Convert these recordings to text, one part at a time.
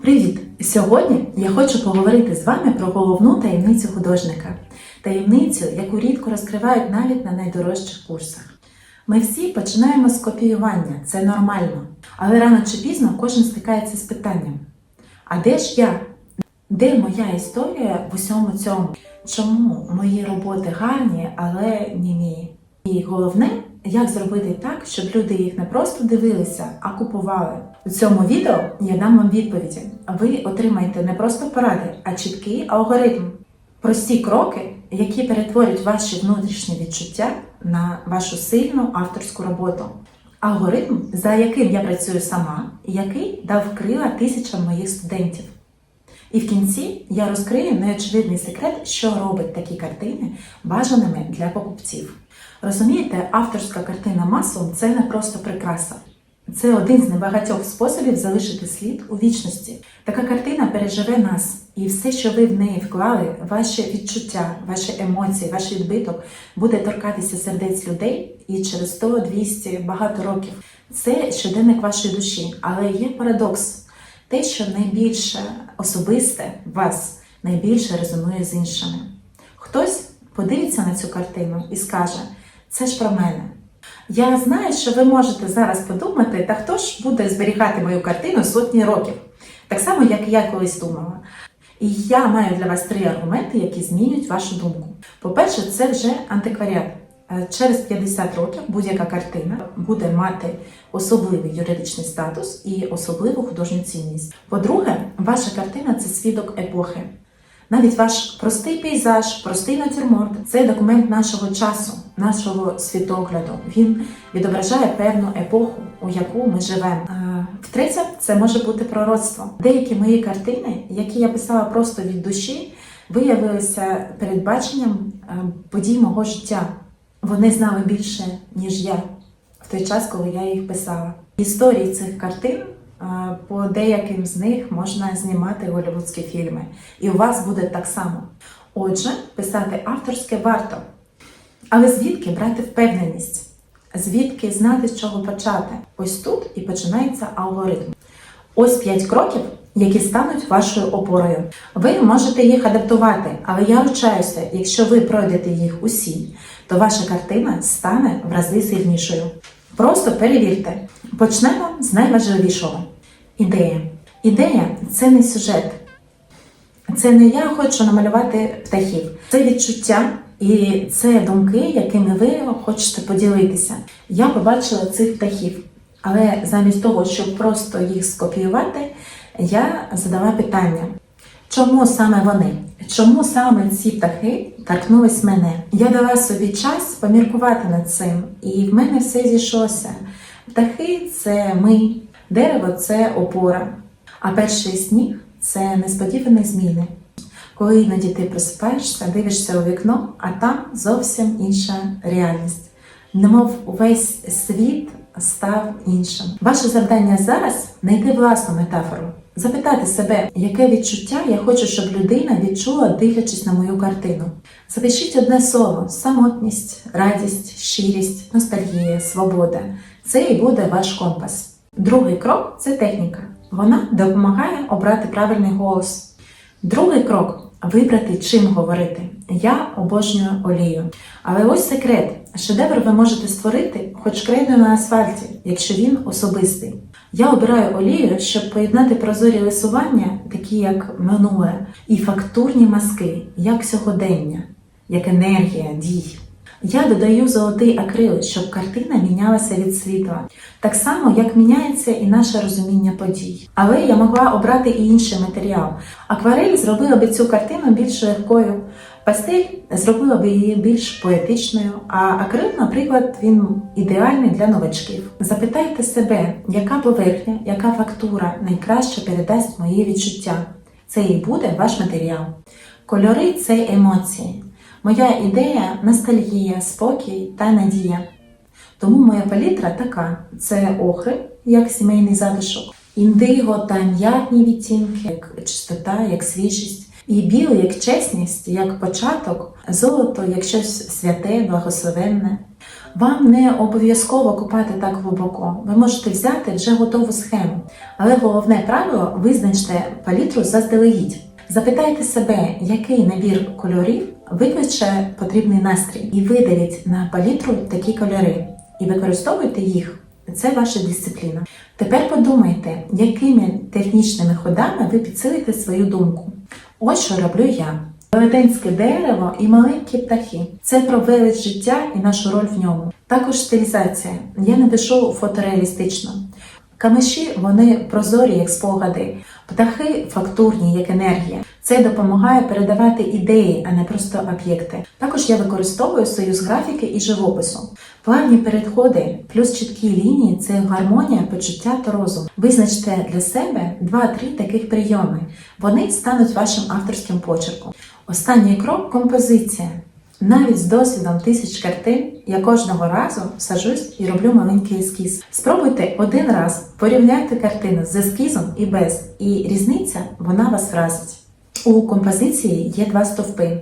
Привіт! Сьогодні я хочу поговорити з вами про головну таємницю художника, таємницю, яку рідко розкривають навіть на найдорожчих курсах. Ми всі починаємо з копіювання, це нормально. Але рано чи пізно кожен стикається з питанням: а де ж я? Де моя історія в усьому цьому? Чому мої роботи гарні, але німі? І головне, як зробити так, щоб люди їх не просто дивилися, а купували. У цьому відео я дам вам відповіді. Ви отримаєте не просто поради, а чіткий алгоритм. Прості кроки, які перетворять ваші внутрішні відчуття на вашу сильну авторську роботу. Алгоритм, за яким я працюю сама, і який дав крила тисячам моїх студентів. І в кінці я розкрию неочевидний секрет, що робить такі картини бажаними для покупців. Розумієте, авторська картина маслом це не просто прикраса. Це один з небагатьох способів залишити слід у вічності. Така картина переживе нас, і все, що ви в неї вклали, ваші відчуття, ваші емоції, ваш відбиток, буде торкатися сердець людей і через 100, 200, багато років. Це щоденник вашої душі, але є парадокс. Те, що найбільше особисте вас, найбільше резонує з іншими. Хтось подивиться на цю картину і скаже: це ж про мене. Я знаю, що ви можете зараз подумати, та хто ж буде зберігати мою картину сотні років, так само, як я колись думала. І я маю для вас три аргументи, які змінюють вашу думку. По-перше, це вже антикваріат. Е, Через 50 років будь-яка картина буде мати особливий юридичний статус і особливу художню цінність. По-друге, ваша картина це свідок епохи. Навіть ваш простий пейзаж, простий натюрморт це документ нашого часу, нашого світогляду. Він відображає певну епоху, у яку ми живемо. Е, Втретє, це може бути пророцтво. Деякі мої картини, які я писала просто від душі, виявилися передбаченням е, подій мого життя. Вони знали більше, ніж я в той час, коли я їх писала. Історії цих картин е, по деяким з них можна знімати голівудські фільми, і у вас буде так само. Отже, писати авторське варто. Але звідки брати впевненість? Звідки знати, з чого почати? Ось тут і починається алгоритм. Ось п'ять кроків, які стануть вашою опорою. Ви можете їх адаптувати, але я ручаюся, якщо ви пройдете їх усі, то ваша картина стане в рази сильнішою. Просто перевірте. Почнемо з найважливішого ідея. Ідея це не сюжет. Це не я хочу намалювати птахів. Це відчуття і це думки, якими ви хочете поділитися. Я побачила цих птахів, але замість того, щоб просто їх скопіювати, я задала питання: чому саме вони? Чому саме ці птахи торкнулись мене? Я дала собі час поміркувати над цим, і в мене все зійшлося. Птахи це ми, дерево це опора, а перший сніг це несподівані зміни. Коли іноді ти просипаєшся, дивишся у вікно, а там зовсім інша реальність. Немов увесь світ став іншим. Ваше завдання зараз знайти власну метафору, запитати себе, яке відчуття я хочу, щоб людина відчула, дивлячись на мою картину. Запишіть одне слово: самотність, радість, щирість, ностальгія, свобода. Це і буде ваш компас. Другий крок це техніка. Вона допомагає обрати правильний голос. Другий крок вибрати, чим говорити. Я обожнюю олію. Але ось секрет: шедевр ви можете створити, хоч крейдою на асфальті, якщо він особистий. Я обираю олію, щоб поєднати прозорі лисування, такі як минуле, і фактурні маски, як сьогодення, як енергія, дій. Я додаю золотий акрил, щоб картина мінялася від світла, так само, як міняється і наше розуміння подій. Але я могла обрати і інший матеріал. Акварель зробила би цю картину більш легкою, пастель зробила би її більш поетичною, а акрил, наприклад, він ідеальний для новачків. Запитайте себе, яка поверхня, яка фактура найкраще передасть мої відчуття. Це і буде ваш матеріал. Кольори це емоції. Моя ідея ностальгія, спокій та надія. Тому моя палітра така: це охри, як сімейний затишок, індиго та м'ятні відтінки, як чистота, як свіжість, і білий як чесність, як початок, золото як щось святе, благословенне. Вам не обов'язково купати так глибоко. Ви можете взяти вже готову схему. Але головне правило визначте палітру заздалегідь. Запитайте себе, який набір кольорів викличе потрібний настрій, і видаліть на палітру такі кольори. І використовуйте їх. Це ваша дисципліна. Тепер подумайте, якими технічними ходами ви підсилите свою думку. Ось що роблю я. Велетенське дерево і маленькі птахи. Це про велич життя і нашу роль в ньому. Також стилізація. Я напишу фотореалістично. Камиші вони прозорі, як спогади, птахи фактурні, як енергія. Це допомагає передавати ідеї, а не просто об'єкти. Також я використовую союз графіки і живопису. Плавні переходи плюс чіткі лінії це гармонія, почуття та розум. Визначте для себе 2-3 таких прийоми. Вони стануть вашим авторським почерком. Останній крок композиція. Навіть з досвідом тисяч картин я кожного разу сажусь і роблю маленький ескіз. Спробуйте один раз, порівняйте картину з ескізом і без, і різниця вона вас вразить. У композиції є два стовпи.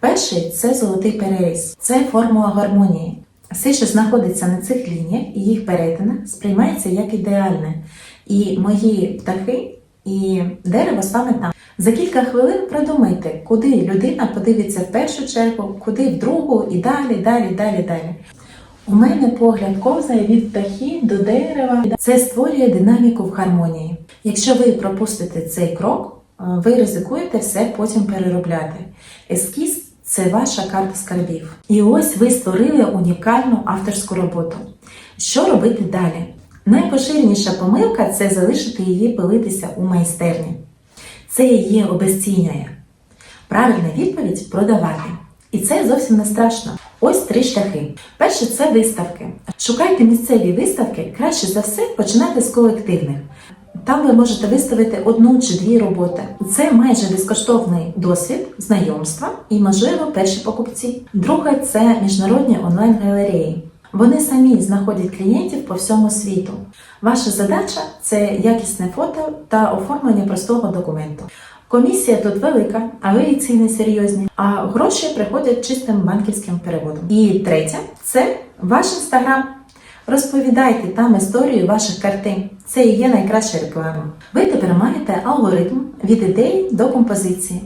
Перший це золотий переріз, це формула гармонії. Все, що знаходиться на цих лініях і їх перетинах, сприймається як ідеальне. І мої птахи і дерево саме там. За кілька хвилин продумайте, куди людина подивиться в першу чергу, куди в другу і далі, далі, далі, далі. У мене погляд ковзає від птахів до дерева. Це створює динаміку в гармонії. Якщо ви пропустите цей крок, ви ризикуєте все потім переробляти. Ескіз це ваша карта скарбів. І ось ви створили унікальну авторську роботу. Що робити далі? Найпоширеніша помилка це залишити її пилитися у майстерні. Це її обезцінює. Правильна відповідь продавати. І це зовсім не страшно. Ось три шляхи. Перше це виставки. Шукайте місцеві виставки, краще за все починайте з колективних. Там ви можете виставити одну чи дві роботи. Це майже безкоштовний досвід, знайомства і, можливо, перші покупці. Друге це міжнародні онлайн-галереї. Вони самі знаходять клієнтів по всьому світу. Ваша задача це якісне фото та оформлення простого документу. Комісія тут велика, а ви ціни серйозні, а гроші приходять чистим банківським переводом. І третє це ваш інстаграм. Розповідайте там історію ваших картин. Це і є найкраща реклама. Ви тепер маєте алгоритм від ідеї до композиції.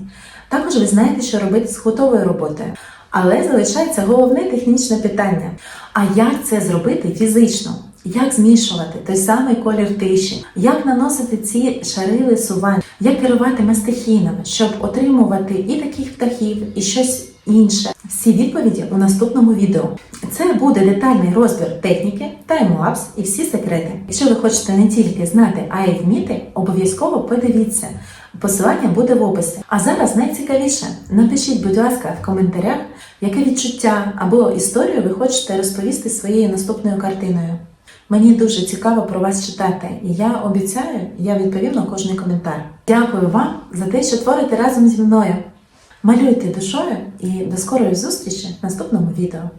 Також ви знаєте, що робити з готовою роботою. Але залишається головне технічне питання: а як це зробити фізично? Як змішувати той самий колір тиші, як наносити ці шари лисувань, як керувати мастихінами, щоб отримувати і таких птахів, і щось інше. Всі відповіді у наступному відео. Це буде детальний розбір техніки, таймлапс і всі секрети. Якщо ви хочете не тільки знати, а й вміти, обов'язково подивіться. Посилання буде в описі. А зараз найцікавіше. Напишіть, будь ласка, в коментарях, яке відчуття або історію ви хочете розповісти своєю наступною картиною. Мені дуже цікаво про вас читати, і я обіцяю, я відповім на кожний коментар. Дякую вам за те, що творите разом зі мною. Малюйте душою і до скорої зустрічі в наступному відео.